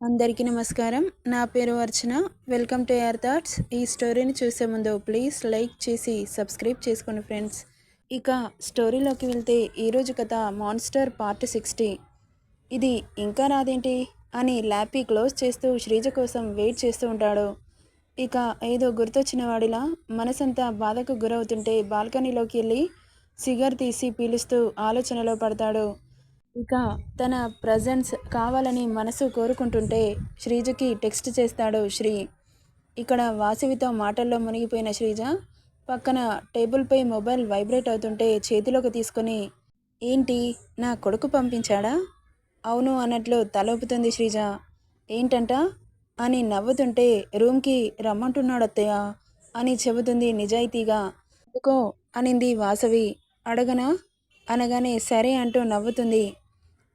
అందరికీ నమస్కారం. నా పేరు Archana. Welcome to air thoughts. ఈ స్టోరీని చూసే ముందు ప్లీజ్ లైక్ చేసి సబ్స్క్రైబ్ చేసుకోండి ఫ్రెండ్స్. ఇక స్టోరీలోకి వెళ్తే ఈరోజు కథ మాన్స్టర్ పార్ట్ సిక్స్టీ. ఇది ఇంకా రాదేంటి? అని ల్యాపీ క్లోజ్ చేస్తూ శ్రీజ కోసం వెయిట్ చేస్తూ ఉంటాడు. ఇక ఏదో గుర్తొచ్చిన వాడిలా మనసంతా బాధకు గురవుతుంటే బాల్కనీలోకి వెళ్ళి సిగర్ తీసి పీలుస్తూ ఆలోచనలో పడతాడు. ఇక తన ప్రజెన్స్ కావాలని మనసు కోరుకుంటుంటే శ్రీజకి టెక్స్ట్ చేస్తాడు శ్రీ. ఇక్కడ వాసవితో మాటల్లో మునిగిపోయిన శ్రీజ పక్కన టేబుల్పై మొబైల్ వైబ్రేట్ అవుతుంటే చేతిలోకి తీసుకొని ఏంటి నా కొడుకు పంపించాడా? అవును అన్నట్లు తలొపుతుంది శ్రీజ. ఏంటంట? అని నవ్వుతుంటే రూమ్కి రమ్మంటున్నాడు అత్తయ్య అని చెబుతుంది నిజాయితీగా. ఎందుకో? అనింది వాసవి. అడగనా? అనగానే సరే అంటూ నవ్వుతుంది.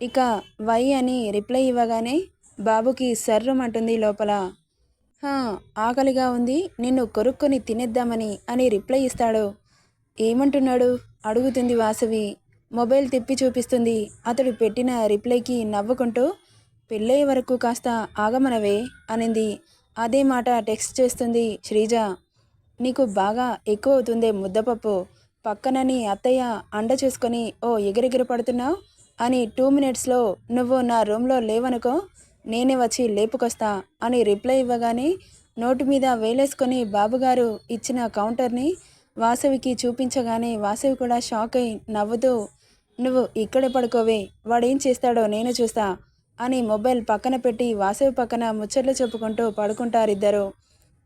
ఇక వై అని రిప్లై ఇవ్వగానే బాబుకి సర్రమంటుంది లోపల. "హా, ఆకలిగా ఉంది నిన్ను కొరుక్కొని తినేద్దామని అని రిప్లై ఇస్తాడు. ఏమంటున్నాడు? అడుగుతుంది వాసవి. మొబైల్ తిప్పి చూపిస్తుంది. అతడు పెట్టిన రిప్లైకి నవ్వుకుంటూ పెళ్ళయ్యే వరకు కాస్త ఆగమనవే అనింది. అదే మాట టెక్స్ట్ చేస్తుంది శ్రీజ. నీకు బాగా ఎక్కువ అవుతుందే ముద్దపప్పు. పక్కనని అత్తయ్య అండ చేసుకొని ఓ ఎగిరెగిరి పడుతున్నావు? అని టూ మినిట్స్లో నువ్వు నా రూమ్లో లేవనుకో నేనే వచ్చి లేపుకొస్తా అని రిప్లై ఇవ్వగానే నోటు మీద వేలేసుకొని బాబుగారు ఇచ్చిన కౌంటర్ని వాసవికి చూపించగానే వాసవి కూడా షాక్ అయి నవ్వుతూ నువ్వు ఇక్కడే పడుకోవే వాడేం చేస్తాడో నేను చూస్తా అని మొబైల్ పక్కన పెట్టి వాసవి పక్కన ముచ్చట్లు చెప్పుకుంటూ పడుకుంటారిద్దరు.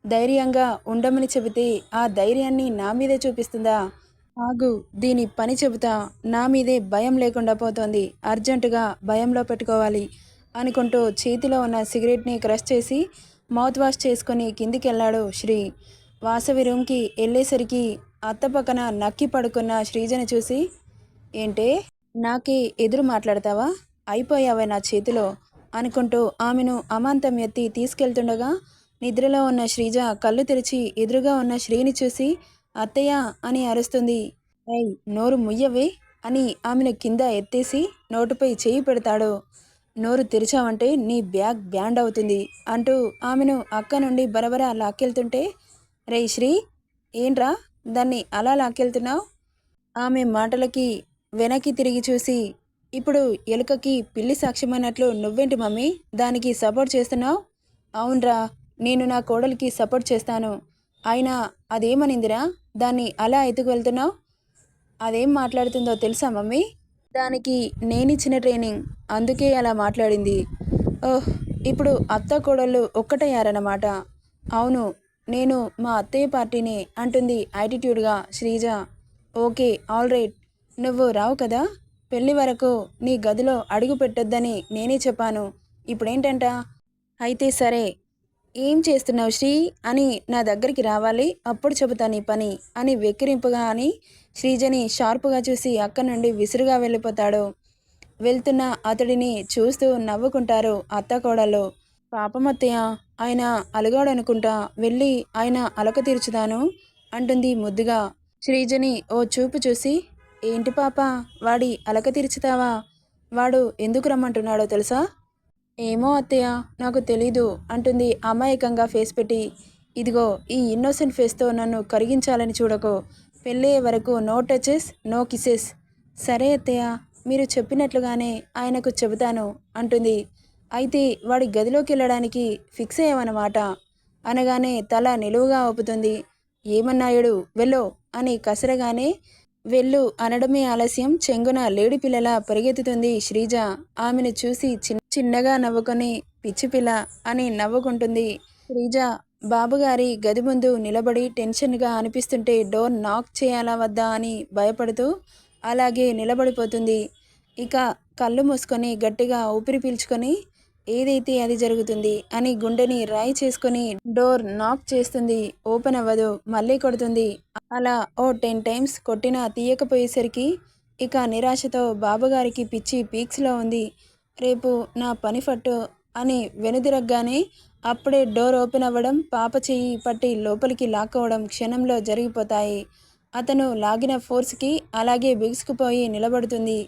ధైర్యంగా ఉండమని చెబితే ఆ ధైర్యాన్ని నా మీదే చూపిస్తుందా? ఆగు దీని పని చెబుతా. నా మీదే భయం లేకుండా పోతోంది. అర్జెంటుగా భయంలో పెట్టుకోవాలి అనుకుంటూ చేతిలో ఉన్న సిగరెట్ని క్రష్ చేసి మౌత్ వాష్ చేసుకుని కిందికి వెళ్ళాడు శ్రీ. వాసవి రూమ్కి వెళ్ళేసరికి అత్త పక్కన నక్కి పడుకున్న శ్రీజని చూసి ఏంటే నాకే ఎదురు మాట్లాడతావా? అయిపోయావే నా చేతిలో అనుకుంటూ ఆమెను అమాంతం ఎత్తి తీసుకెళ్తుండగా నిద్రలో ఉన్న శ్రీజ కళ్ళు తెరిచి ఎదురుగా ఉన్న శ్రీని చూసి అత్తయ్య అని అరుస్తుంది. ఏయ్ నోరు ముయ్యవే అని ఆమెను కింద ఎత్తేసి నోటుపై చేయి పెడతాడు. నోరు తెరిచావంటే నీ బ్యాగ్ బ్యాండ్ అవుతుంది అంటూ ఆమెను అక్క నుండి బరబరా లాక్కెళ్తుంటే రే శ్రీ ఏంట్రా దాన్ని అలా లాక్కెళ్తున్నావు? ఆమె మాటలకి వెనక్కి తిరిగి చూసి ఇప్పుడు ఎలుకకి పిల్లి సాక్ష్యమైనట్లు నువ్వేంటి మమ్మీ? దానికి సపోర్ట్ చేస్తున్నావు? అవునరా నేను నా కోడలికి సపోర్ట్ చేస్తాను. అయినా అదేమనిందిరా? దాన్ని అలా ఎత్తుకు వెళ్తున్నావు? అదేం మాట్లాడుతుందో తెలుసా మమ్మీ? దానికి నేనిచ్చిన ట్రైనింగ్ అందుకే అలా మాట్లాడింది. ఓహ్ ఇప్పుడు అత్త కోడళ్ళు ఒక్కటయ్యారన్నమాట. అవును నేను మా అత్తయ్య పార్టీని అంటుంది యాటిట్యూడ్గా శ్రీజ. Okay all right. నువ్వు రావు కదా? పెళ్ళి వరకు నీ గదిలో అడుగు పెట్టొద్దని నేనే చెప్పాను. ఇప్పుడేంటంట? అయితే సరే ఏం చేస్తున్నావు శ్రీ? అని నా దగ్గరికి రావాలి. అప్పుడు చెబుతాను నీ పని అని వెక్కిరింపుగా అని శ్రీజని షార్పుగా చూసి అక్క నుండి విసురుగా వెళ్ళిపోతాడు. వెళ్తున్న అతడిని చూస్తూ నవ్వుకుంటారు అత్త కోడలు. పాపమత్తయ్య ఆయన అలగాడనుకుంటా వెళ్ళి ఆయన అలక తీర్చుతాను అంటుంది ముద్దుగా. శ్రీజని ఓ చూపు చూసి ఏంటి పాప వాడి అలక తీర్చుతావా? వాడు ఎందుకు రమ్మంటున్నాడో తెలుసా? ఏమో అత్తయ్య నాకు తెలీదు అంటుంది అమాయకంగా ఫేస్ పెట్టి. ఇదిగో ఈ ఇన్నోసెంట్ ఫేస్తో నన్ను కరిగించాలని చూడకో. పెళ్ళయ్యే వరకు నో టచెస్ నో కిసెస్ సరే అత్తయ్య మీరు చెప్పినట్లుగానే ఆయనకు చెబుతాను అంటుంది. అయితే వాడి గదిలోకి వెళ్ళడానికి ఫిక్స్ అయ్యామన్నమాట అనగానే తల నిలువుగా ఒప్పుతుంది ఏమన్నాయుడు? వెళ్ళో అని కసరగానే వెళ్ళు అనడమే ఆలస్యం. చెంగున లేడి పిల్లల పరిగెత్తుతుంది శ్రీజ. ఆమెను చూసి చిన్న చిన్నగా నవ్వుకొని పిచ్చి పిల్ల అని నవ్వుకుంటుంది శ్రీజ. బాబుగారి గది ముందు నిలబడి టెన్షన్గా అనిపిస్తుంటే డోర్ నాక్ చేయాలా వద్దా అని భయపడుతూ అలాగే నిలబడిపోతుంది. ఇక కళ్ళు మూసుకొని గట్టిగా ఊపిరి పీల్చుకొని ఏదైతే అది జరుగుతుంది అని గుండెని రాయి చేసుకొని డోర్ నాక్ చేస్తుంది ఓపెన్ అవ్వదు మళ్ళీ కొడుతుంది. అలా ఓ టెన్ టైమ్స్ కొట్టినా తీయకపోయేసరికి ఇక నిరాశతో బాబుగారికి పిచ్చి పీక్స్లో ఉంది. రేపు నా పని ఫట్టు అని వెనుదిరగ్గానే అప్పుడే డోర్ ఓపెన్ అవ్వడం పాప చెయ్యి పట్టి లోపలికి లాక్కోవడం క్షణంలో జరిగిపోతాయి. అతను లాగిన ఫోర్స్కి అలాగే బిగుసుకుపోయి నిలబడుతుంది.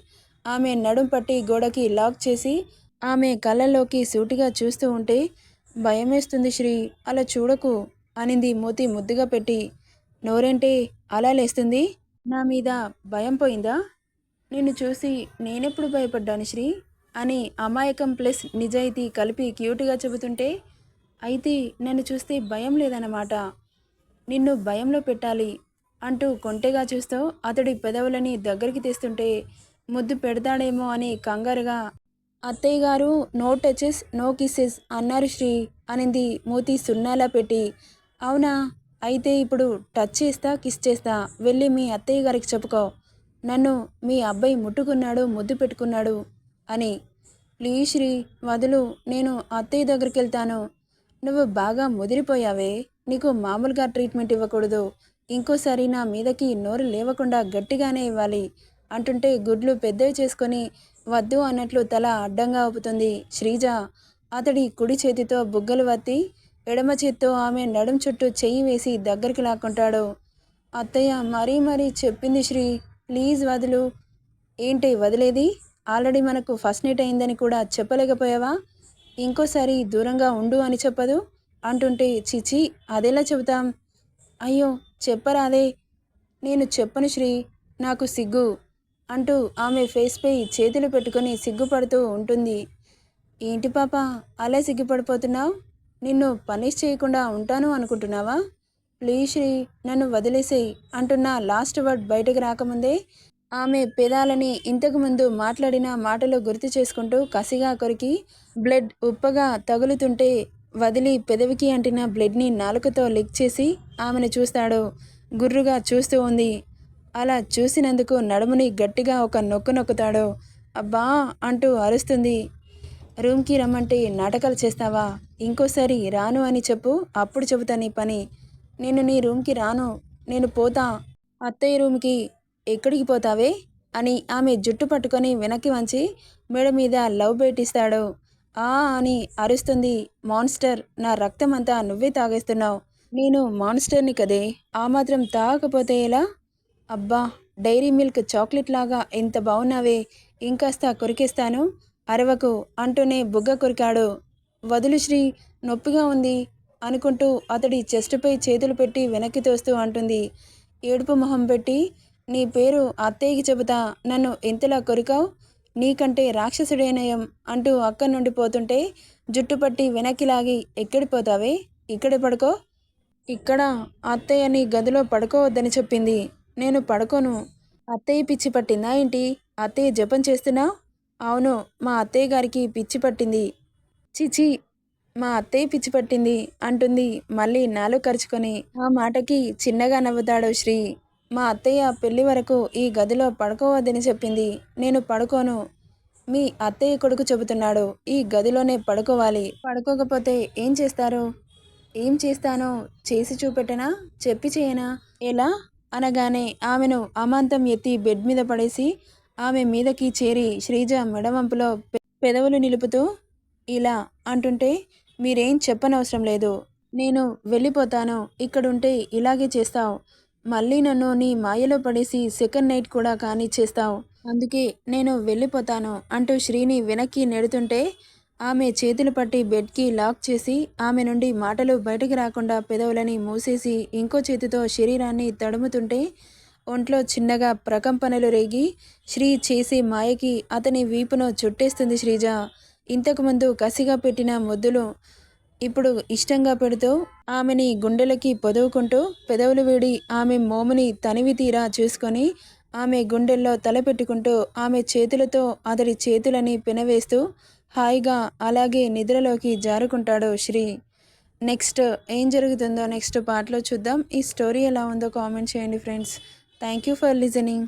ఆమె నడుం పట్టి గోడకి లాక్ చేసి ఆమె కళ్ళలోకి సూటిగా చూస్తూ ఉంటే భయమేస్తుంది శ్రీ అలా చూడకు అనింది మూతి ముద్దుగా పెట్టి. నోరేంటే అలా లేస్తుంది? నా మీద భయం పోయిందా? నిన్ను చూసి నేనెప్పుడు భయపడ్డాను శ్రీ? అని అమాయకం ప్లస్ నిజాయితీ కలిపి క్యూట్గా చెబుతుంటే అయితే నన్ను చూస్తే భయం లేదన్నమాట. నిన్ను భయంలో పెట్టాలి అంటూ కొంటెగా చూస్తూ అతడి పెదవులని దగ్గరికి తీస్తుంటే ముద్దు పెడతాడేమో అని కంగారుగా అత్తయ్య గారు నో టచెస్ నో కిసెస్ అన్నారు శ్రీ అనింది మూతి సున్నాలా పెట్టి. అవునా? అయితే ఇప్పుడు టచ్ చేస్తా కిస్ చేస్తా. వెళ్ళి మీ అత్తయ్య గారికి చెప్పుకో. నన్ను మీ అబ్బాయి ముట్టుకున్నాడు ముద్దు పెట్టుకున్నాడు అని. ప్లీజ్ శ్రీ వదులు నేను అత్తయ్య దగ్గరికి వెళ్తాను. నువ్వు బాగా ముదిరిపోయావే. నీకు మామూలుగా ట్రీట్మెంట్ ఇవ్వకూడదు. ఇంకోసారి నా మీదకి నోరు లేవకుండా గట్టిగానే ఇవ్వాలి. అంటుంటే గుడ్లు పెద్దవి చేసుకొని వద్దు అన్నట్లు తల అడ్డంగా ఊపుతుంది శ్రీజ. అతడి కుడి చేతితో బుగ్గలు వత్తి ఎడమ చేత్తో ఆమె నడుం చుట్టూ చెయ్యి వేసి దగ్గరికి లాక్కుంటాడు. అత్తయ్య మరీ మరీ చెప్పింది శ్రీ ప్లీజ్ వదులు. ఏంటి వదిలేది? ఆల్రెడీ మనకు ఫస్ట్ నైట్ అయిందని కూడా చెప్పలేకపోయావా? ఇంకోసారి దూరంగా ఉండు అని చెప్పదు? అంటుంటే చిచి అదెలా చెబుతాం. అయ్యో చెప్పరాదే. నేను చెప్పను శ్రీ నాకు సిగ్గు. అంటూ ఆమె ఫేస్పై చేతులు పెట్టుకొని సిగ్గుపడుతూ ఉంటుంది. ఏంటి పాప అలా సిగ్గుపడిపోతున్నావు? నిన్ను పనిష్ చేయకుండా ఉంటాను అనుకుంటున్నావా? ప్లీజ్ శ్రీ నన్ను వదిలేసేయి అంటున్న లాస్ట్ వర్డ్ బయటకు రాకముందే ఆమె పెదాలని ఇంతకుముందు మాట్లాడిన మాటలు గుర్తు చేసుకుంటూ కసిగా కొరికి బ్లడ్ ఉప్పగా తగులుతుంటే వదిలి పెదవికి అంటిన బ్లడ్ని నాలుకతో లిక్ చేసి ఆమెను చూస్తాడు. గుర్రుగా చూస్తూ ఉంది. అలా చూసినందుకు నడుముని గట్టిగా ఒక నొక్కు నొక్కుతాడు అబ్బా అంటూ అరుస్తుంది. రూమ్కి రమ్మంటే నాటకాలు చేస్తావా? ఇంకోసారి రాను అని చెప్పు అప్పుడు చెబుతా నీ పని. నేను నీ రూమ్కి రాను నేను పోతా. అత్తయ్య రూమ్కి ఎక్కడికి పోతావే? అని ఆమె జుట్టు పట్టుకొని వెనక్కి వంచి మెడ మీద లవ్ బేటిస్తాడు ఆ అని అరుస్తుంది. మాన్స్టర్ నా రక్తం అంతా నువ్వే తాగేస్తున్నావు. నేను మాన్స్టర్ని కదే ఆ మాత్రం తాగకపోతే ఎలా? అబ్బా డైరీ మిల్క్ చాక్లెట్ లాగా ఎంత బాగున్నావే ఇంకాస్త కొరికేస్తాను? అరవకు అంటూనే బుగ్గ కొరికాడు. వదులు శ్రీ నొప్పిగా ఉంది అనుకుంటూ అతడి చెస్టుపై చేతులు పెట్టి వెనక్కి తోస్తూ అంటుంది. ఏడుపు మొహం పెట్టి నీ పేరు అత్తయ్యకి చెబుతా నన్ను ఎంతలా కొరికావు? నీకంటే రాక్షసుడేనయం అంటూ అక్కడి నుండి పోతుంటే జుట్టు పట్టి వెనక్కి లాగి ఎక్కడిపోతావే ఇక్కడే పడుకో. ఇక్కడ అత్తయ్య నీ గదిలో పడుకోవద్దని చెప్పింది. నేను పడుకోను. అత్తయ్య పిచ్చి పట్టిందా ఏంటి? అత్తయ్య జపం చేస్తున్నా? అవును మా అత్తయ్య గారికి పిచ్చి పట్టింది. చిచి మా అత్తయ్య పిచ్చి పట్టింది అంటుంది మళ్ళీ నాలో ఖర్చుకొని ఆ మాటకి చిన్నగా నవ్వుతాడు శ్రీ. మా అత్తయ్య పెళ్ళి వరకు ఈ గదిలో పడుకోవద్దని చెప్పింది. నేను పడుకోను. మీ అత్తయ్య కొడుకు చెబుతున్నాడు ఈ గదిలోనే పడుకోవాలి. పడుకోకపోతే ఏం చేస్తారు? ఏం చేస్తానో చేసి చూపెట్టనా? చెప్పి చేయనా? ఎలా? అనగానే ఆమెను అమాంతం ఎత్తి బెడ్ మీద పడేసి ఆమె మీదకి చేరి శ్రీజ మెడవంపులో పెదవులు నిలుపుతూ ఇలా అంటుంటే మీరేం చెప్పనవసరం లేదు. నేను వెళ్ళిపోతాను. ఇక్కడుంటే ఇలాగే చేస్తావు. మళ్ళీ నన్ను నీ మాయలో పడేసి సెకండ్ నైట్ కూడా కానీ చేస్తావు అందుకే నేను వెళ్ళిపోతాను అంటూ శ్రీని వెనక్కి నెడుతుంటే ఆమె చేతులు పట్టి బెడ్కి లాక్ చేసి ఆమె నుండి మాటలు బయటకు రాకుండా పెదవులని మూసేసి ఇంకో చేతితో శరీరాన్ని తడుముతుంటే ఒంట్లో చిన్నగా ప్రకంపనలు రేగి శ్రీ చేసే మాయకి అతని వీపును చుట్టేస్తుంది శ్రీజ. ఇంతకుముందు కసిగా పెట్టిన ముద్దులు ఇప్పుడు ఇష్టంగా పెడుతూ ఆమెని గుండెలకి పొదువుకుంటూ పెదవులు వీడి ఆమె మోముని తనివి తీరా చూసుకొని ఆమె గుండెల్లో తలపెట్టుకుంటూ ఆమె చేతులతో అతడి చేతులని పెనవేస్తూ హాయిగా అలాగే నిద్రలోకి జారుకుంటాడు శ్రీ. నెక్స్ట్ ఏం జరుగుతుందో నెక్స్ట్ పార్ట్లో చూద్దాం. ఈ స్టోరీ ఎలా ఉందో కామెంట్ చేయండి friends. Thank you for listening.